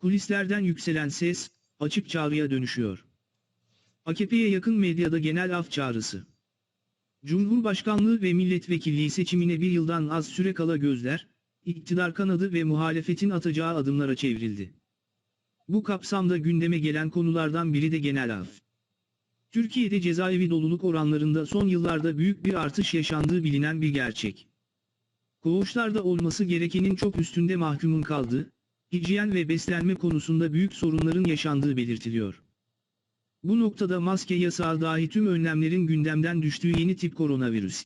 Kulislerden yükselen ses, açık çağrıya dönüşüyor. AKP'ye yakın medyada genel af çağrısı. Cumhurbaşkanlığı ve milletvekilliği seçimine bir yıldan az süre kala gözler, iktidar kanadı ve muhalefetin atacağı adımlara çevrildi. Bu kapsamda gündeme gelen konulardan biri de genel af. Türkiye'de cezaevi doluluk oranlarında son yıllarda büyük bir artış yaşandığı bilinen bir gerçek. Koğuşlarda olması gerekenin çok üstünde mahkumun kaldığı, hijyen ve beslenme konusunda büyük sorunların yaşandığı belirtiliyor. Bu noktada maske yasağı dahi tüm önlemlerin gündemden düştüğü yeni tip koronavirüs.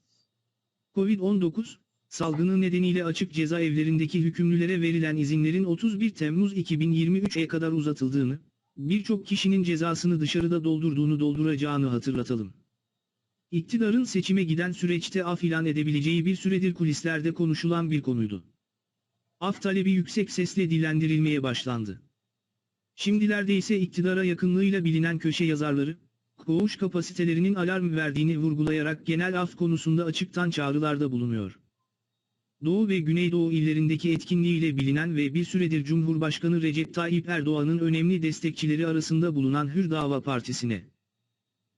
Covid-19, salgını nedeniyle açık cezaevlerindeki hükümlülere verilen izinlerin 31 Temmuz 2023'e kadar uzatıldığını, birçok kişinin cezasını dışarıda doldurduğunu dolduracağını hatırlatalım. İktidarın seçime giden süreçte af ilan edebileceği bir süredir kulislerde konuşulan bir konuydu. Af talebi yüksek sesle dillendirilmeye başlandı. Şimdilerde ise iktidara yakınlığıyla bilinen köşe yazarları, koğuş kapasitelerinin alarm verdiğini vurgulayarak genel af konusunda açıktan çağrılarda bulunuyor. Doğu ve Güneydoğu illerindeki etkinliğiyle bilinen ve bir süredir Cumhurbaşkanı Recep Tayyip Erdoğan'ın önemli destekçileri arasında bulunan Hür Dava Partisi'ne.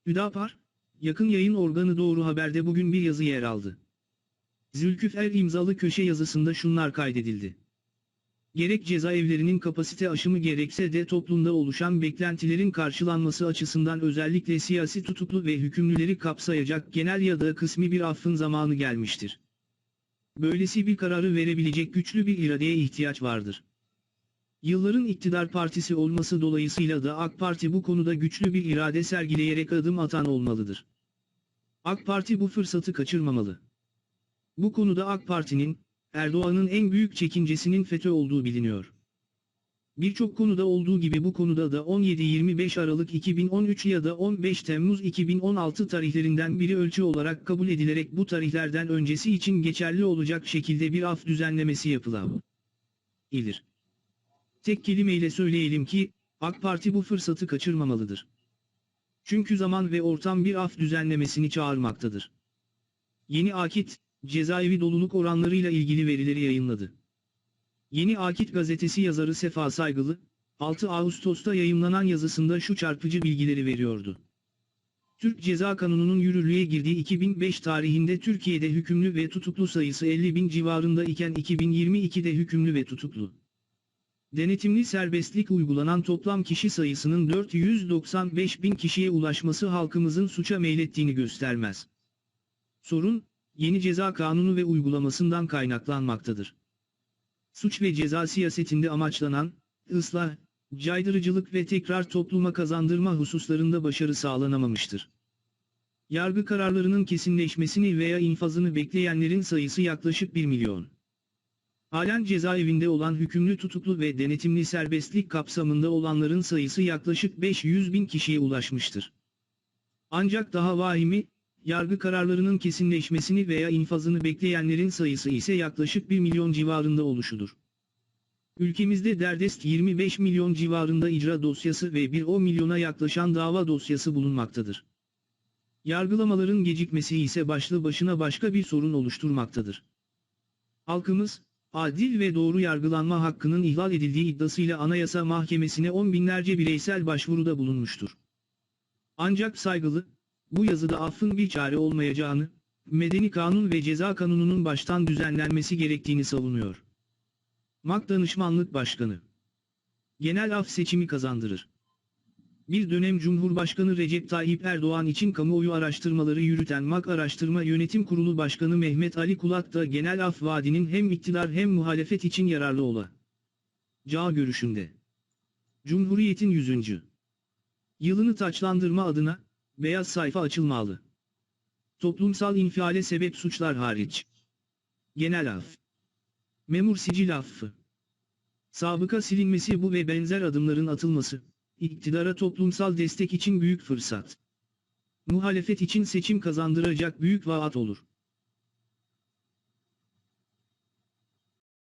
Hüdapar, yakın yayın organı Doğru Haber'de bugün bir yazı yer aldı. Zülküfel imzalı köşe yazısında şunlar kaydedildi. Gerek cezaevlerinin kapasite aşımı gerekse de toplumda oluşan beklentilerin karşılanması açısından özellikle siyasi tutuklu ve hükümlüleri kapsayacak genel ya da kısmi bir affın zamanı gelmiştir. Böylesi bir kararı verebilecek güçlü bir iradeye ihtiyaç vardır. Yılların iktidar partisi olması dolayısıyla da AK Parti bu konuda güçlü bir irade sergileyerek adım atan olmalıdır. AK Parti bu fırsatı kaçırmamalı. Bu konuda AK Parti'nin, Erdoğan'ın en büyük çekincesinin FETÖ olduğu biliniyor. Birçok konuda olduğu gibi bu konuda da 17-25 Aralık 2013 ya da 15 Temmuz 2016 tarihlerinden biri ölçü olarak kabul edilerek bu tarihlerden öncesi için geçerli olacak şekilde bir af düzenlemesi yapılabilir. Tek kelimeyle söyleyelim ki, AK Parti bu fırsatı kaçırmamalıdır. Çünkü zaman ve ortam bir af düzenlemesini çağırmaktadır. Yeni akit, cezaevi doluluk oranlarıyla ilgili verileri yayınladı. Yeni Akit gazetesi yazarı Sefa Saygılı, 6 Ağustos'ta yayımlanan yazısında şu çarpıcı bilgileri veriyordu. Türk Ceza Kanunu'nun yürürlüğe girdiği 2005 tarihinde Türkiye'de hükümlü ve tutuklu sayısı 50 bin civarında iken 2022'de hükümlü ve tutuklu. Denetimli serbestlik uygulanan toplam kişi sayısının 495 bin kişiye ulaşması halkımızın suça meylettiğini göstermez. Sorun, yeni ceza kanunu ve uygulamasından kaynaklanmaktadır. Suç ve ceza siyasetinde amaçlanan, ıslah, caydırıcılık ve tekrar topluma kazandırma hususlarında başarı sağlanamamıştır. Yargı kararlarının kesinleşmesini veya infazını bekleyenlerin sayısı yaklaşık 1 milyon. Halen cezaevinde olan hükümlü tutuklu ve denetimli serbestlik kapsamında olanların sayısı yaklaşık 500 bin kişiye ulaşmıştır. Ancak daha vahimi, yargı kararlarının kesinleşmesini veya infazını bekleyenlerin sayısı ise yaklaşık 1 milyon civarında oluşudur. Ülkemizde derdest 25 milyon civarında icra dosyası ve 1-10 milyona yaklaşan dava dosyası bulunmaktadır. Yargılamaların gecikmesi ise başlı başına başka bir sorun oluşturmaktadır. Halkımız, adil ve doğru yargılanma hakkının ihlal edildiği iddiasıyla Anayasa Mahkemesi'ne on binlerce bireysel başvuruda bulunmuştur. Ancak saygılı, bu yazıda affın bir çare olmayacağını, Medeni Kanun ve Ceza Kanunu'nun baştan düzenlenmesi gerektiğini savunuyor. MAK Danışmanlık Başkanı Genel af seçimi kazandırır. Bir dönem Cumhurbaşkanı Recep Tayyip Erdoğan için kamuoyu araştırmaları yürüten MAK Araştırma Yönetim Kurulu Başkanı Mehmet Ali Kulak da genel af vaadinin hem iktidar hem muhalefet için yararlı ola. Ca görüşünde. Cumhuriyetin 100. Yılını taçlandırma adına, beyaz sayfa açılmalı. Toplumsal infiale sebep suçlar hariç. Genel af. Memur sicil affı. Sabıka silinmesi bu ve benzer adımların atılması, iktidara toplumsal destek için büyük fırsat. Muhalefet için seçim kazandıracak büyük vaat olur.